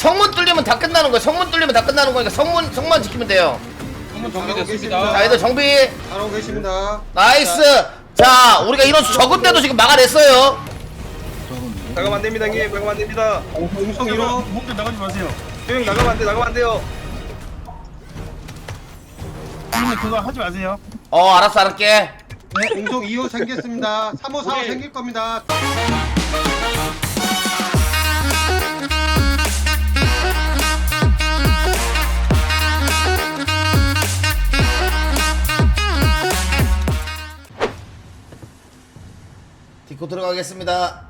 성문 뚫리면 다 끝나는 거야 성문 뚫리면 다 끝나는 거니까 성문 성만 지키면 돼요 한번 정리됐습니다. 자 얘들 정비 잘하고 계십니다. 나이스 자 우리가 인원수 적은 데도 지금 막아냈어요 나가면 안 됩니다, 형님. 나가면 안 됩니다. 공성 1호. 몸좀 나가지 마세요. 형님 나가면 안 돼, 나가면 안 돼요. 형님 그거 하지 마세요. 어 알았어 알았게 공성 2호 생겼습니다. 3호 4호 오케이. 생길 겁니다. 디코 들어가겠습니다.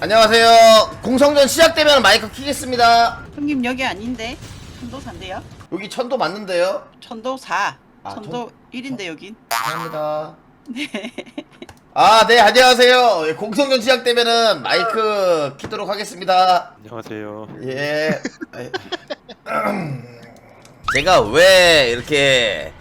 안녕하세요. 공성전 시작되면 마이크 키겠습니다. 형님 여기 아닌데? 천도 4인데요? 여기 천도 맞는데요? 천도 4 아, 천도 1인데 여긴. 감사합니다. 네. 아 네 안녕하세요. 예, 공성전 시작되면은 마이크 키도록 하겠습니다. 안녕하세요. 예. 제가 왜 이렇게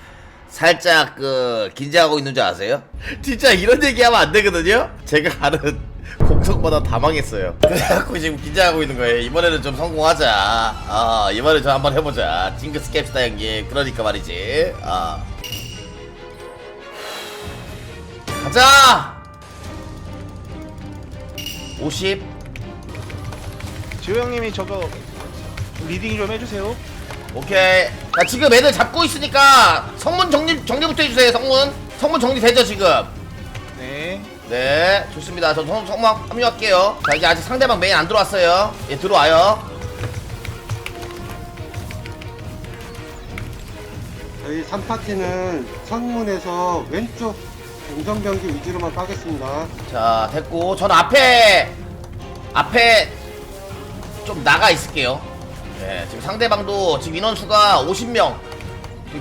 살짝 그 긴장하고 있는 줄 아세요? 진짜 이런 얘기하면 안 되거든요. 제가 아는 공성보다 다 망했어요. 그래갖고 지금 긴장하고 있는 거예요. 이번에는 좀 성공하자. 아 이번에 좀 한번 해보자. 징크스 캡스타 형님. 그러니까 말이지. 아. 가자. 50. 지호 형님이 저거 리딩 좀 해주세요. 오케이. 자, 지금 애들 잡고 있으니까 성문 정리 정리부터 해주세요. 성문. 성문 정리되죠 지금. 네. 네, 좋습니다. 저 성, 성문 합류할게요. 자, 이제 아직 상대방 메인 안 들어왔어요. 예, 들어와요. 저희 3파티는 성문에서 왼쪽 공성병기 위주로만 까겠습니다. 자, 됐고, 저는 앞에 앞에 좀 나가 있을게요. 네, 지금 상대방도 지금 인원수가 50명.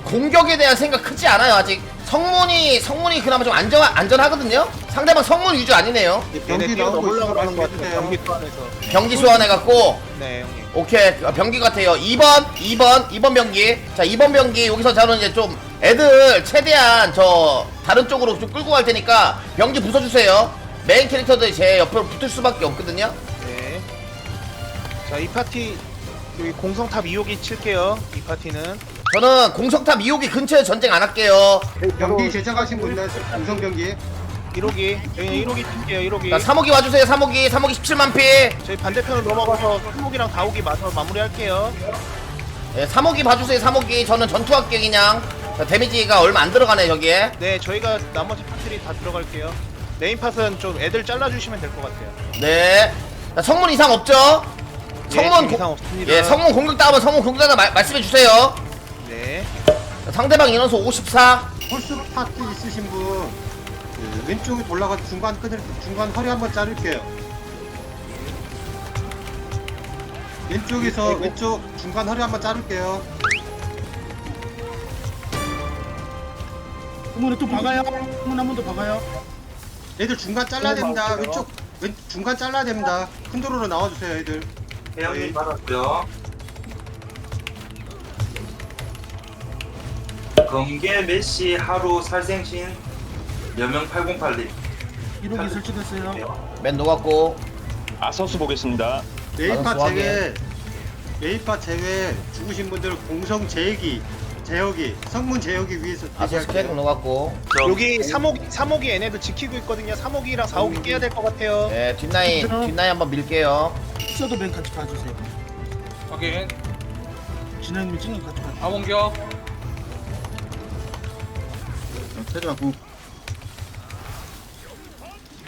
공격에 대한 생각 크지 않아요 아직. 성문이 성문이 그나마 좀 안전 안전하거든요. 상대방 성문 위주 아니네요. 병기 나오고 있어서 올라가는 것 같아요. 경기 또안에서 병기 소환해갖고 네 형님. 오케이 아, 병기 같아요 2번 2번 2번 병기 자 2번 병기 여기서 저는 이제 좀 애들 최대한 저 다른 쪽으로 좀 끌고 갈 테니까 병기 부숴주세요 메인 캐릭터들이 제 옆으로 붙을 수밖에 없거든요 네. 자 이 파티 여기 공성탑 2호기 칠게요. 이 파티는 저는 공성탑 2호기 근처에 전쟁 안 할게요 병기 제작하신 분들 공성병기 1호기 저희는 1호기 칠게요. 1호기. 자 3호기 와주세요 3호기 3호기 17만 피 저희 반대편으로 넘어가서 3호기랑 4호기 맞서 마무리할게요. 네, 3호기 봐주세요 3호기 저는 전투할게요 그냥 자, 데미지가 얼마 안 들어가네 저기에 네 저희가 나머지 파트리 다 들어갈게요. 메인 팟은 좀 애들 잘라주시면 될 것 같아요. 네 자, 성문 이상 없죠? 예, 성문 공- 이상 없습니다. 예 성문 공격 따면 성문 공격 따 말씀해 주세요 네. 자, 상대방 인원수 54 홀스 파트 있으신 분 그, 왼쪽에 올라가서 중간 끈을 중간 허리 한번 자를게요. 왼쪽에서 왼쪽 중간 허리 한번 자를게요. 어머니 또 박아요. 어머니 한번 더 박아요. 애들 중간 잘라야 됩니다. 왼쪽 왼 중간 잘라야 됩니다. 큰 도로로 나와주세요, 애들. 태양님 받았고요. 검계 메시 하루 살생신 여명 808님. 1호기 설치됐어요. 맨 녹았고. 아서스 보겠습니다. 메이파 제외 메이파 제외 죽으신 분들 공성 제역 이 제역이 성문 제역이 위해서 아서스 캐릭 대기할게요. 녹았고 여기 3호기 3호기 얘네도 지키고 있거든요. 3호기랑 4호기 깨야 될 것 같아요. 네 뒷라인 뒷라인 한번 밀게요 있어도 맨 같이 봐주세요. 확인. 진영님이 찍는 거 같이 봐. 아원격. 세자고.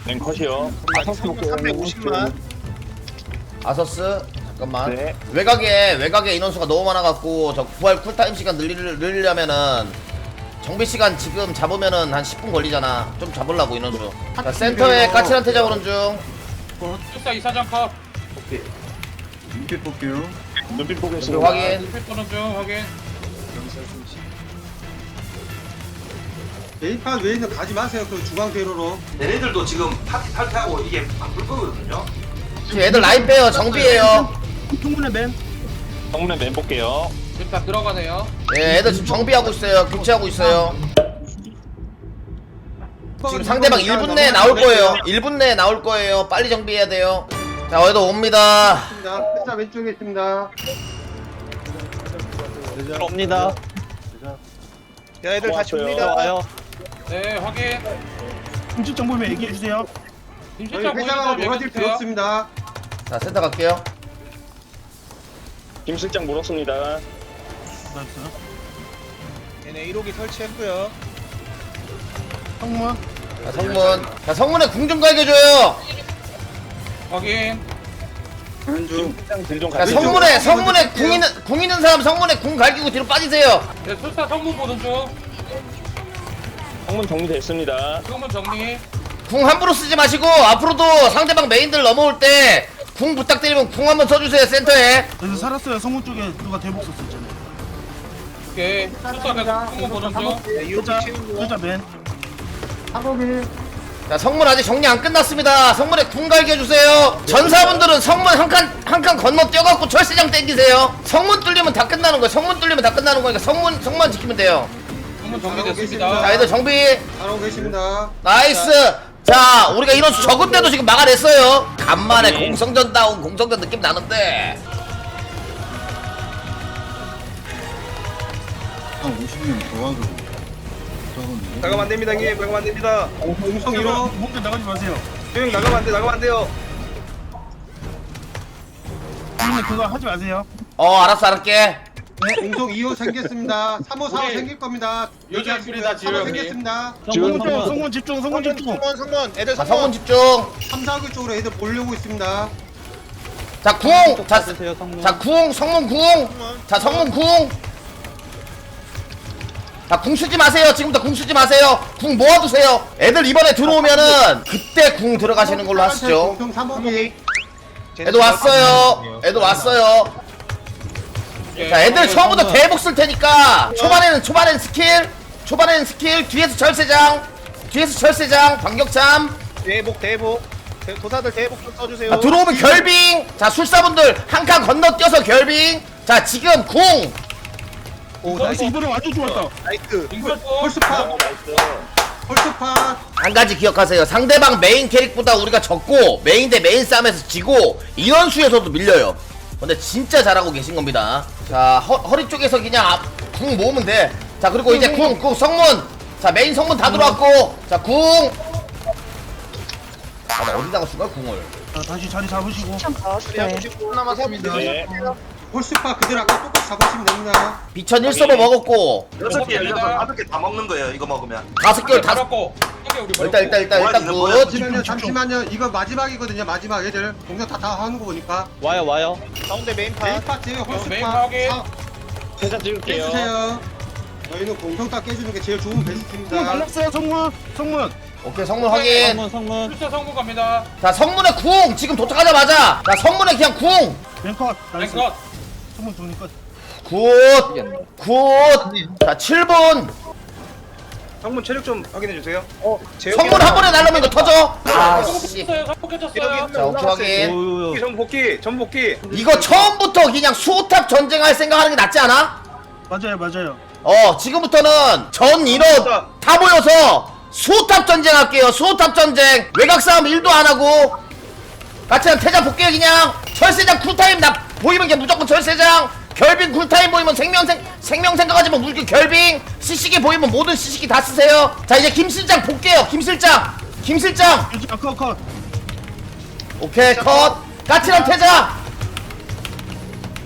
네, 컷이요. 아서스 350만. 아서스 잠깐만 네. 외곽에 외곽에 인원수가 너무 많아갖고 저 구할 쿨타임 시간 늘리, 늘리려면은 정비 시간 지금 잡으면은 한 10분 걸리잖아 좀 잡으려고 인원수 자 센터에 까칠한테 잡으는 중 축사 이사장 컷. 눈빛 볼게요. 눈빛 보겠습니다. 확인 눈빛 보는 중 확인. 메이파 외에는 가지 마세요. 그 중앙 대로로. 얘네들도 지금 파티 탈퇴하고 이게 바쁠 거거든요. 지금 애들 라인 빼요 정비해요 통문의 맨. 정문에 맨 볼게요. 지금 다 들어가네요. 예 애들 지금 정비하고 있어요 교체하고 있어요 지금 상대방 1분 내에 나올 거예요 1분 내에 나올 거예요 빨리 정비해야 돼요 자 어디도 옵니다 있습니다. 회사 왼쪽에 있습니다. 옵니다. 야 애들 다시 옵니다. 와요. 네 확인 공식 정보면 얘기해 주세요. 저희 김실장 회사가 보이는 모라질 얘기해주세요 들었습니다. 자 센터 갈게요 김 실장 물었습니다. 나이스. 얘네 1호기 설치했고요. 성문. 자 성문 자 성문에 궁 좀 갈겨줘요 확인 가는 중. 실장 딜좀 자 가지고. 성문에 성문에 궁 있는 궁 있는 사람 성문에 궁 갈기고 뒤로 빠지세요 네 술사 성문 보는 중 성문 정리됐습니다. 성문 정리 궁 함부로 쓰지 마시고 앞으로도 상대방 메인들 넘어올 때 궁 부탁드리면 궁 한번 써주세요 센터에. 여기서 살았어요. 성문 쪽에 누가 대복 썼었잖아요. 오케이. 술사 계속 성문 보는 중 네, 2호기 회자, 채우고. 회자 맨. 자 성문 아직 정리 안 끝났습니다. 성문에 궁 갈겨주세요. 전사분들은 성문 한 칸 한 칸 건너 뛰어갖고 철새장 땡기세요. 성문 뚫리면 다 끝나는 거예요. 성문 뚫리면 다 끝나는 거니까 성문 성문 지키면 돼요. 성문 자 정리됐습니다. 얘들 정비. 잘하고 계십니다. 나이스 자 우리가 이런 적은 때도 지금 막아냈어요 간만에 공성전 다운 공성전 느낌 나는데 한 50명 더 와도. 적은 나가면 안 됩니다, 형님. 나가면 안 됩니다. 공성 1호, 목대 나가지 마세요. 형 나가면 안 돼, 나가면 안 돼요. 형님 그거 하지 마세요. 어 알았어 알았게 공성 2호 생겼습니다. 3호, 4호 우리 생길 겁니다. 여기 왔습니다, 3호 지금 여기. 생겼습니다. 성문 쪽, 성문 집중, 성문 성문 집중. 성문 성문 애들 자 성문. 성문 집중 3, 4구 쪽으로 애들 몰려오고 있습니다. 자 궁! 자, 자 궁! 성문 궁! 자 성문 궁! 자 궁 쓰지 마세요 지금부터 궁 쓰지 마세요 궁 모아두세요 애들 이번에 들어오면은 그때 궁 들어가시는 걸로 하시죠 공성 3호기. 애들 왔어요 애들 왔어요 자 애들 처음부터 대복 쓸 테니까 초반에는 초반에는 스킬 초반에는 스킬 뒤에서 철새장 뒤에서 철새장 반격참 대복 대복. 대- 도사들 대복 좀 써주세요. 자, 들어오면 결빙 자 술사분들 한 칸 건너뛰어서 결빙 자 지금 궁 오, 나이스. 이번에 완전 좋았다. 나이스. 빙글포 홀스파, 홀스파. 한 가지 기억하세요. 상대방 메인 캐릭보다 우리가 적고 메인 대 메인 싸움에서 지고 이런 수에서도 밀려요. 근데 진짜 잘하고 계신 겁니다. 자 허, 허리 쪽에서 그냥 앞, 궁 모으면 돼. 자 그리고 이제 궁, 궁 성문. 자 메인 성문 다 들어왔고 자 궁. 아, 나 어디다가 쓴 거야 궁을? 자, 다시 자리 잡으시고. 네. 90분 남았습니다. 네. 홀스파 그들 아까 똑같이 잡으시면 됩니다. 비천 1서버 먹었고 여섯 개. 여섯 다섯 개 다 먹는 거예요. 이거 먹으면. 다섯 개월 다섯. 잡았고 오케이 우리 일단 일단 일단 일단 뭐야, 굿. 잠시만요, 잠시만요. 이거 마지막이거든요. 마지막 애들 공격 다, 다 하는 거 보니까. 와요 와요. 가운데 메인 파. 메인 파트 홀스파. 메인 파악에. 사- 세자 찍을게요. 깨주세요. 저희는 공성 딱 깨주는 게 제일 좋은 성문 베스트입니다. 갈랐어요, 성문. 성문. 오케이 성문 확인. 술사 성문 갑니다 자 성문에 궁 지금 도착하자마자 자 성문에 그냥 궁. 랭컷. 나이스. 랭컷 성문 끝. 굿. 굿. 자 7분. 성문 체력 좀 확인해 주세요. 어, 성문 한 번에 날라면 이거 터져. 아 씨. 쳤어요 성문 깼쳤어요 여기 자 오케이 확인. 전 복귀, 전 복귀. 이거 처음부터 그냥 수호탑 전쟁할 생각하는 게 낫지 않아? 맞아요, 맞아요. 어 지금부터는 전 인원 다 모여서 수호탑 전쟁 할게요. 수호탑 전쟁. 외곽 싸움 1도 안 하고 같이 한 태자 볼게요 그냥. 철새장 쿨타임 나 보이면 그냥 무조건 철새장. 결빙 쿨타임 보이면 생명생 생명 생각하지 마 물기 결빙 시식이 보이면 모든 시식이 다 쓰세요. 자 이제 김 실장 볼게요. 김 실장. 김 실장. 여기 아, 컷, 컷. 오케이 컷 까칠한 태자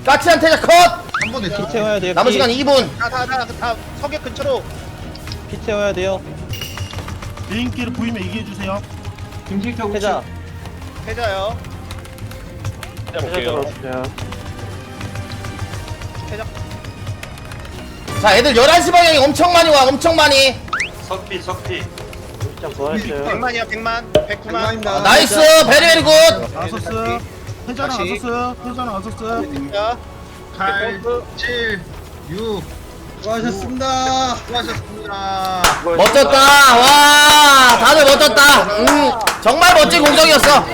까칠한 태자 컷 한 번에 피 채워야 돼요. 남은 시간 2분 다 다다 서계 근처로. 피 채워야 돼요. 메인끼리 보이면 얘기해 주세요. 세자. 패자요. 세자 볼게요. 자 애들 11시 방향이 엄청 많이 와 엄청 많이 석비, 석비. 실장 부활했어요. 100만이야, 100만. 109만. 감사합니다. 아, 나이스 베리베리 굿 아서스. 회자는 다시. 아서스. 회자는 아서스. 자, 8, 7, 6. 수고하셨습니다. 수고하셨습니다. 멋졌다 와 다들 멋졌다 음 정말 멋진 공성이었어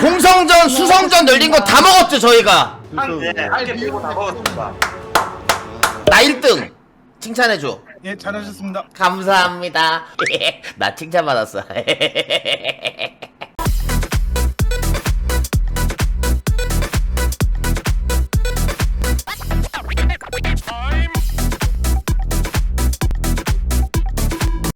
공성전 수성전 열린 거 다 먹었죠 저희가 한 개, 한개 빼고 다 먹었습니다. 나 1등 칭찬해줘 예, 잘하셨습니다. 감사합니다 나 칭찬받았어